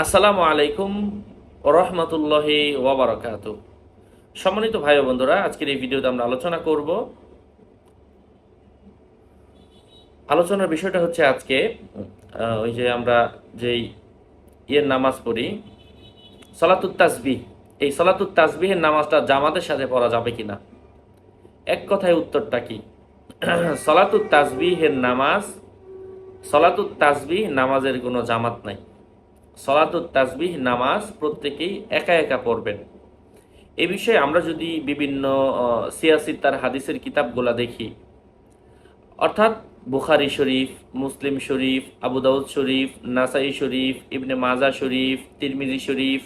আসসালামু আলাইকুম রহমতুল্লাহি ওয়াবারাকাত সম্মানিত ভাই বন্ধুরা, আজকের এই ভিডিওতে আমরা আলোচনা করব। আলোচনার বিষয়টা হচ্ছে আজকে ওই যে আমরা যেই ইয়ের নামাজ পড়ি, সলাতুত তাসবিহ। এই সলাতুত তাসবিহের নামাজটা জামাতের সাথে পড়া যাবে কিনা? এক কথায় উত্তরটা কি? সলাতুত তাসবিহের নামাজ, সলাতুত তাসবিহ নামাজের কোনো জামাত নাই। সলাতুত তাসবিহ নামাজ প্রত্যেকেই একা একা পড়বেন। এ বিষয়ে আমরা যদি বিভিন্ন আহ, সিয়াসিত্তার হাদিসের কিতাবগুলা দেখি অর্থাৎ বুখারি শরীফ মুসলিম শরীফ আবু দাউদ শরীফ নাসাই শরীফ ইবনে মাজা শরীফ তিরমিজি শরীফ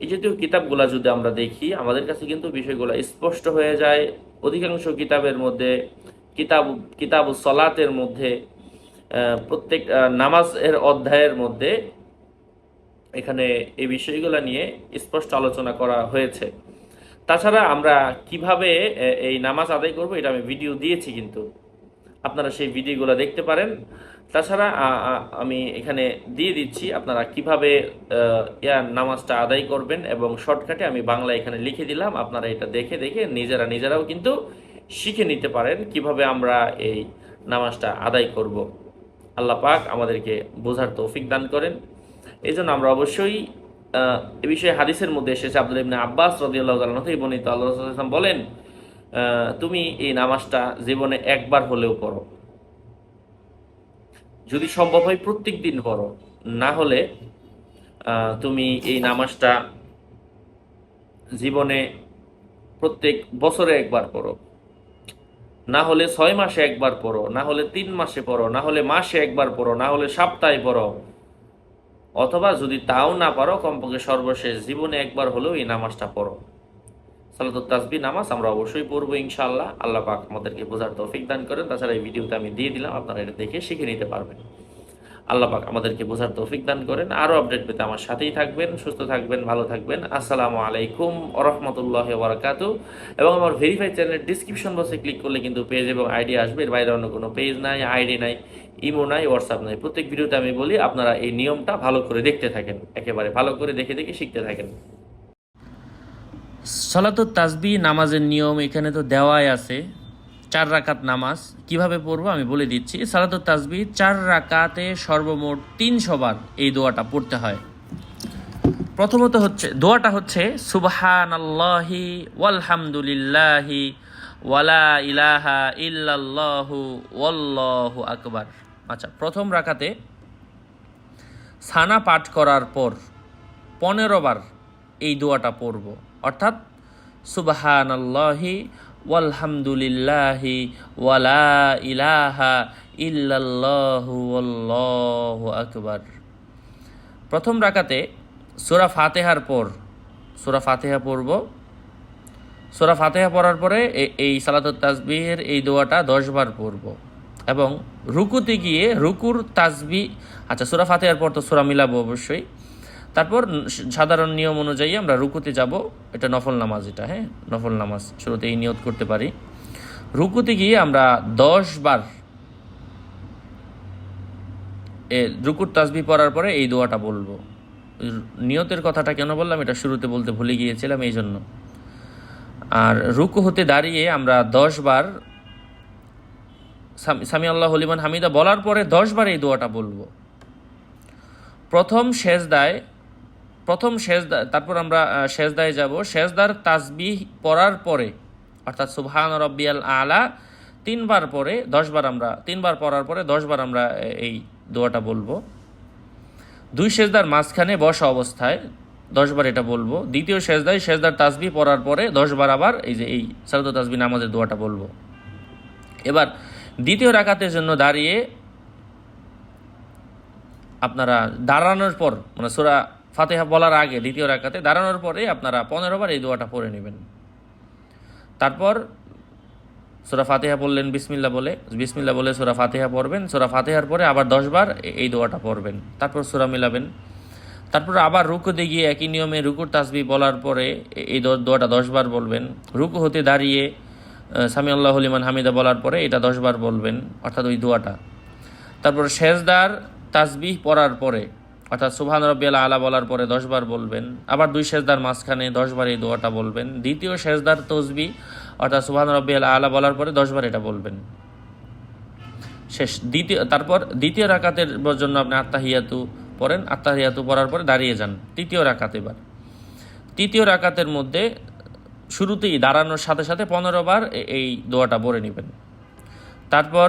এই জাতীয় কিতাবগুলা যদি আমরা দেখি আমাদের কাছে কিন্তু বিষয়গুলো স্পষ্ট হয়ে যায়। অধিকাংশ কিতাবের মধ্যে কিতাব কিতাব সলাতের মধ্যে প্রত্যেক নামাজের অধ্যায়ের মধ্যে এখানে এই বিষয়গুলো নিয়ে স্পষ্ট আলোচনা করা হয়েছে। তাছাড়া আমরা কীভাবে এই নামাজ আদায় করব এটা আমি ভিডিও দিয়েছি কিন্তু। আপনারা সেই ভিডিওগুলো দেখতে পারেন। তাছাড়া আমি এখানে দিয়ে দিচ্ছি আপনারা কীভাবে আহ, ইয়া নামাজটা আদায় করবেন এবং শর্টকাটে আমি বাংলা এখানে লিখে দিলাম। আপনারা এটা দেখে দেখে নিজেরা নিজেরাও কিন্তু শিখে নিতে পারেন কীভাবে আমরা এই নামাজটা আদায় করব। আল্লাহ পাক আমাদেরকে বোঝার তৌফিক দান করেন। এই জন্য আমরা অবশ্যই এ বিষয়ে হাদিসের মধ্যে এসেছে আব্দুল ইবনে আব্বাস রাদিয়াল্লাহু তাআলা থেকে বর্ণিত আল্লাহ রাসূল সাল্লাল্লাহু বলেন তুমি এই নামাজটা জীবনে একবার হলেও পড়ো। যদি সম্ভব হয় প্রত্যেক দিন পড়ো। না হলে তুমি এই নামাজটা জীবনে প্রত্যেক বছরে একবার পড়ো। না হলে ছয় মাসে একবার পড়ো, না হলে তিন মাসে পড়ো, না হলে মাসে একবার পড়ো, না হলে সপ্তাহে পড়ো। অথবা যদি তাও না পারো, কমপক্ষে সর্বশেষ জীবনে একবার হলেও এই নামাজটা পড়ো। সালাতুত তাসবি নামাজ আমরা অবশ্যই পড়ব ইনশাল্লাহ আল্লাহ পাক আমাদেরকে বোঝার তৌফিক দান করেন। তাছাড়া এই ভিডিওতে আমি দিয়ে দিলাম, আপনারা এটা দেখে শিখে নিতে পারবেন। আল্লাহ পাক আমাদেরকে বোঝার তৌফিক দান করেন। আরও আপডেট পেতে আমার সাথেই থাকবেন, সুস্থ থাকবেন, ভালো থাকবেন। আসসালামু আলাইকুম রহমতুল্লাহ বারাকাতু এবং আমার ভেরিফাই চ্যানেলের ডিসক্রিপশন বক্সে ক্লিক করলে কিন্তু পেজ এবং আইডি আসবে। এর বাইরে অন্য কোনো পেজ নাই আইডি নাই ইমো নাই হোয়াটসঅ্যাপ নাই। প্রত্যেক ভিডিওতে আমি বলি, আপনারা এই নিয়মটা ভালো করে দেখতে থাকেন। একেবারে ভালো করে দেখে দেখে শিখতে থাকেন। সলাতুত তাজবি নামাজের নিয়ম এখানে তো দেওয়াই আছে। চার রাকাত নামাজ। কীভাবে পড়ব? আমি বলে দিচ্ছি। সালাতুত তাসবি, চার রাকাতে সর্বমোট তিনশো বার এই দোয়াটা পড়তে হয়। প্রথমত হচ্ছে, দোয়াটা হচ্ছে সুবহান আল্লাহি ওয়ালহামদুলিল্লাহি ওয়ালা ইলাহা ইল্লাল্লাহু ওয়াল্লাহু আকবার। আচ্ছা প্রথম রাকাতে সানা পাঠ করার পর পনেরো বার এই দোয়াটা পড়ব। অর্থাৎ সুবাহান আল্লাহি ওয়ালহামদুলিল্লাহি ওয়ালা ইলাহা ইল্লাল্লাহু আকবার। প্রথম রাকাতে সূরা ফাতেহার পর, সূরা ফাতেহা পড়ব। সূরা ফাতেহা পড়ার পরে এই সালাতুত তাজবিহের এই দোয়াটা দশ বার পড়ব। এবং রুকুতে গিয়ে রুকুর তাজবি আচ্ছা সূরা ফাতেহার পর তো সূরা মিলাবো অবশ্যই। তারপর সাধারণ নিয়ম অনুযায়ী আমরা রুকুতে যাব। এটা নফল নামাজ এটা হ্যাঁ? নফল নামাজ, শুরুতে এই নিয়ত করতে পারি। রুকুতে গিয়ে আমরা দশ বার রুকুর তাসবি পড়ার পরে এই দোয়াটা বলব। নিয়তের কথাটা কেন বললাম? এটা শুরুতে বলতে ভুলে গিয়েছিলাম এই জন্য আর রুকু হতে দাঁড়িয়ে আমরা দশ বার সামি- সামি আল্লাহ হলিমান হামিদা বলার পরে দশ বার এই দোয়াটা বলব। প্রথম শেষদায় প্রথম শেষদা তারপর আমরা শেষদায় যাব। শেষদার তাসবিহ পড়ার পরে, অর্থাৎ সুবহান রব্বিয়াল আলা, তিনবার পরে, দশবার আমরা, তিনবার পড়ার পরে দশবার আমরা এই দোয়াটা বলব। দুই শেষদার মাঝখানে বসা অবস্থায় দশবার এটা বলব। দ্বিতীয় শেষদায় শেষদার তাসবি পড়ার পরে দশবার আবার এই যে, এই সারদ তাসবি নামাজের দোয়াটা বলব। এবার দ্বিতীয় রাকাতের জন্য দাঁড়িয়ে আপনারা দাঁড়ানোর পর মানে সুরা ফাতেহা বলার আগে দ্বিতীয় রাকাতে দাঁড়ানোর পরে আপনারা পনেরো বার এই দোয়াটা পড়ে নেবেন। তারপর সোরা ফাতেহা বললেন বিসমিল্লা বলে বিসমিল্লা বলে সোরা ফাতেহা পড়বেন, সোরা ফাতেহার পরে আবার দশবার এই দোয়াটা পড়বেন। তারপর সোরা মিলাবেন। তারপর আবার রুকুতে গিয়ে একই নিয়মে রুকুর তাসবি বলার পরে এই দোয়াটা দশবার বলবেন। রুকু হতে দাঁড়িয়ে সামি আল্লাহ হলিমান হামিদা বলার পরে এটা দশবার বলবেন, অর্থাৎ ওই দোয়াটা। তারপর শেষদার তাসবিহ পড়ার পরে অর্থাৎ সুবহান রব্বিয়াল আলা বলার পরে দশবার বলবেন, আবার দুই সেজদার মাঝখানে দশবার এই দোয়াটা বলবেন, দ্বিতীয় সেজদার তসবি, অর্থাৎ সুবহান রব্বিয়াল আলা বলার পরে দশবার এটা বলবেন। শেষ, দ্বিতীয়, তারপর দ্বিতীয় রাকাতের জন্য আপনি আত্মাহিয়াতু পড়েন আত্মাহিয়াতু পড়ার পরে দাঁড়িয়ে যান, তৃতীয় রাকাত এবার। তৃতীয় রাকাতের মধ্যে শুরুতেই দাঁড়ানোর সাথে সাথে পনেরো বার এই দোয়াটা পড়ে নেবেন। তারপর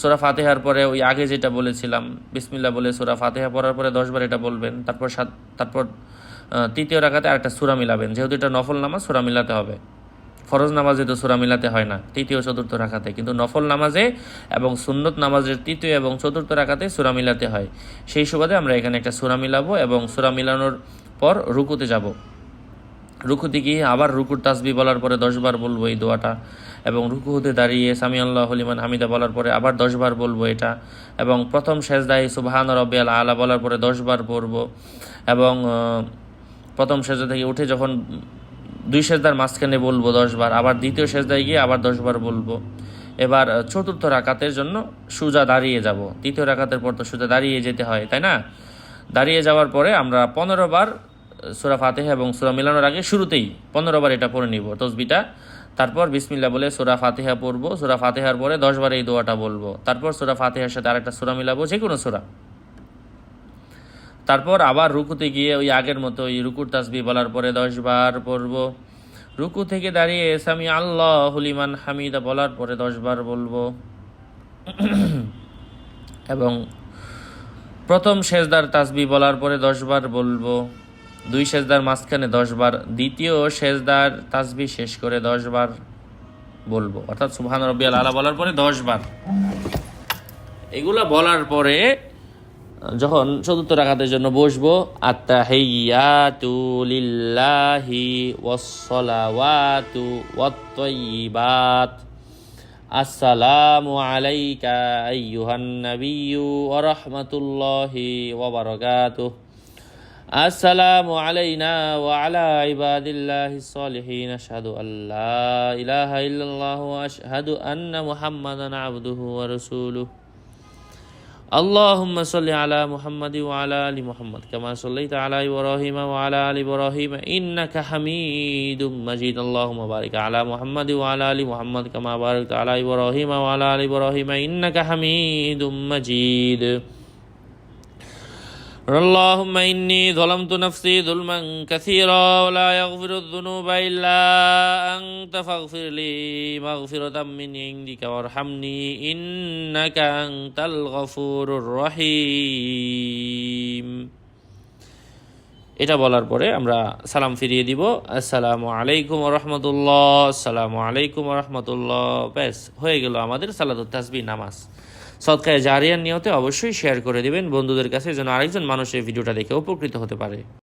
সোরা ফাতেহার পরে ওই আগে যেটা বলেছিলাম বিসমিল্লা বলে সোরা ফাতেহা পড়ার পরে দশবার এটা বলবেন, তারপর সাত, তারপর তৃতীয় রাকাতে আরেকটা সুরা মিলাবেন। যেহেতু এটা নফল নামাজ, সুরা মিলাতে হবে। ফরজ নামাজে তো সুরা মিলাতে হয় না, তৃতীয় চতুর্থ রাখাতে কিন্তু নফল নামাজে এবং সুন্নত নামাজের তৃতীয় এবং চতুর্থ রাখাতে সুরা মিলাতে হয়। সেই সুবাদে আমরা এখানে একটা সুরা মিলাবো এবং সুরা মিলানোর পর রুকুতে যাব। রুকুতে গিয়ে আবার রুকুর তাসবি বলার পরে দশবার বলব এই দোয়াটা। এবং রুকু হতে দাঁড়িয়ে সামি আল্লাহ হলিমান হামিদা বলার পরে আবার দশবার বলব এটা। এবং প্রথম শেষদায় সুবাহান রব্বিয়াল আলা বলার পরে দশবার পড়ব। এবং প্রথম সেজদা থেকে উঠে যখন দুই সেজদার মাঝখানে বলব দশবার, আবার দ্বিতীয় সেজদায় গিয়ে আবার দশবার বলব। এবার চতুর্থ রাকাতের জন্য সুজা দাঁড়িয়ে যাব। তৃতীয় রাকাতের পর তো সুজা দাঁড়িয়ে যেতে হয়, তাই না? দাঁড়িয়ে যাওয়ার পরে আমরা পনেরো বার সুরা ফাতেহা এবং সুরা মিলানোর আগে শুরুতেই পনেরো বার এটা পড়ে নিব। তসবিটা তারপর বিসমিল্লা বলে সুরা ফাতেহা পড়ব। সুরা ফাতেহার পরে দশবার এই দোয়াটা বলব। তারপর সুরা ফাতেহার সাথে আরেকটা সুরা মিলাবো, যে কোনো সুরা। তারপর আবার রুকুতে গিয়ে ওই আগের মতো ওই রুকুর তাসবি বলার পরে দশবার পড়ব। রুকু থেকে দাঁড়িয়ে সামি আল্লাহ হুলিমান হামিদা বলার পরে দশবার বলব। এবং প্রথম সেজদার তাসবি বলার পরে দশবার বলব। দুই সেজদার মাঝখানে দশবার, দ্বিতীয় সেজদার তাসবি শেষ করে দশবার বলব। অর্থাৎ সুবহান রব্বিয়াল আলা বলার পরে দশবার। এগুলা বলার পরে যখন চতুর্থ রাখাতের জন্য বসবো, আত্তাহিয়াতু লিল্লাহি ওয়াসসালাওয়াতু ওয়াত-তাইয়িবাত আসসালামু আলাইকা আইয়ুহান নাবিয়্যু ওয়া রাহমাতুল্লাহি ওয়া বারাকাতুহু। আসসালামু আলাইনা ওয়া আলা ইবাদিল্লাহিস সালিহিন আশহাদু আল্লা ইলাহা ইল্লাল্লাহু ওয়া আশহাদু আন্না মুহাম্মাদান আবদুহু ওয়া রাসূলুহু اللهم صل على محمد وعلى ال محمد كما صليت على ابراهيم وعلى ال ابراهيم انك حميد مجيد اللهم بارك على محمد وعلى ال محمد كما باركت على ابراهيم وعلى ال ابراهيم انك حميد مجيد اللهم إني ظلمت نفسي ظلما كثيرا ولا يغفر الذنوب إلا أنت فاغفر لي مغفرة من عندك وارحمني إنك أنت الغفور الرحيم এটা বলার পরে আমরা সালাম ফিরিয়ে দিব আসসালামু আলাইকুম রহমতুল্লাহ আসসালামু আলাইকুম রহমতুল্লাহ ব্যাস হয়ে গেল আমাদের সালাদুত তাসবি নামাজ সৎকায় জারিয়ার নিয়তে অবশ্যই শেয়ার করে দেবেন। বন্ধুদের কাছে যেন আরেকজন মানুষ এই ভিডিওটা দেখে উপকৃত হতে পারে।